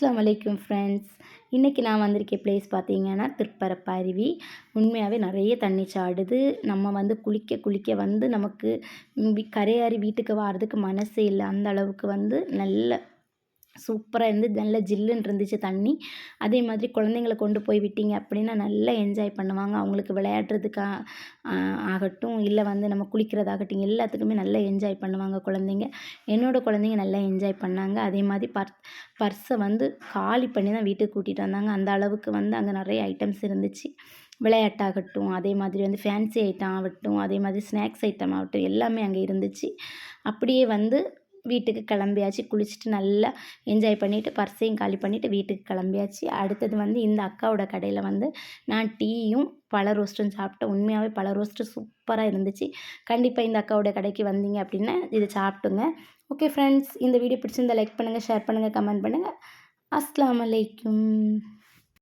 அஸ்லாம் வலைக்கும் ஃப்ரெண்ட்ஸ். இன்றைக்கி நான் வந்திருக்க பிளேஸ் பார்த்தீங்கன்னா திருப்பரப்பு அருவி உண்மையாகவே நிறைய தண்ணி சாடுது. நம்ம வந்து குளிக்க குளிக்க வந்து நமக்கு கரையாறி வீட்டுக்கு வர்றதுக்கு மனசே இல்லை. அந்த அளவுக்கு வந்து நல்ல சூப்பராக இருந்து நல்ல ஜில்லுன்னு இருந்துச்சு தண்ணி. அதே மாதிரி குழந்தைங்கள கொண்டு போய் விட்டீங்க அப்படின்னா நல்லா என்ஜாய் பண்ணுவாங்க. அவங்களுக்கு விளையாடுறதுக்கா ஆகட்டும் இல்லை வந்து நம்ம குளிக்கிறதாகட்டும் எல்லாத்துக்குமே நல்லா என்ஜாய் பண்ணுவாங்க குழந்தைங்க. என்னோடய குழந்தைங்க நல்லா என்ஜாய் பண்ணாங்க. அதே மாதிரி பர் பர்ஸை வந்து காலி பண்ணி தான் வீட்டுக்கு கூட்டிகிட்டு வந்தாங்க. அந்த அளவுக்கு வந்து அங்கே நிறைய ஐட்டம்ஸ் இருந்துச்சு. விளையாட்டாகட்டும் அதே மாதிரி வந்து ஃபேன்சி ஐட்டம் ஆகட்டும் அதே மாதிரி ஸ்நாக்ஸ் ஐட்டம் ஆகட்டும் எல்லாமே அங்கே இருந்துச்சு. அப்படியே வந்து வீட்டுக்கு கிளம்பியாச்சு. குளிச்சுட்டு நல்லா என்ஜாய் பண்ணிவிட்டு பர்ஸையும் காலி பண்ணிவிட்டு வீட்டுக்கு கிளம்பியாச்சு. அடுத்தது வந்து இந்த அக்காவோட கடையில் வந்து நான் டீயும் பழ ரோஸ்ட்டும் சாப்பிட்டேன். உண்மையாகவே பழ ரோஸ்ட்டு சூப்பராக இருந்துச்சு. கண்டிப்பாக இந்த அக்காவோட கடைக்கு வந்தீங்க அப்படின்னா இதை சாப்பிட்டுங்க ஓகே ஃப்ரெண்ட்ஸ் இந்த வீடியோ பிடிச்சிருந்தா லைக் பண்ணுங்கள் ஷேர் பண்ணுங்கள் கமெண்ட் பண்ணுங்கள் அஸ்லாம் வலைக்கும்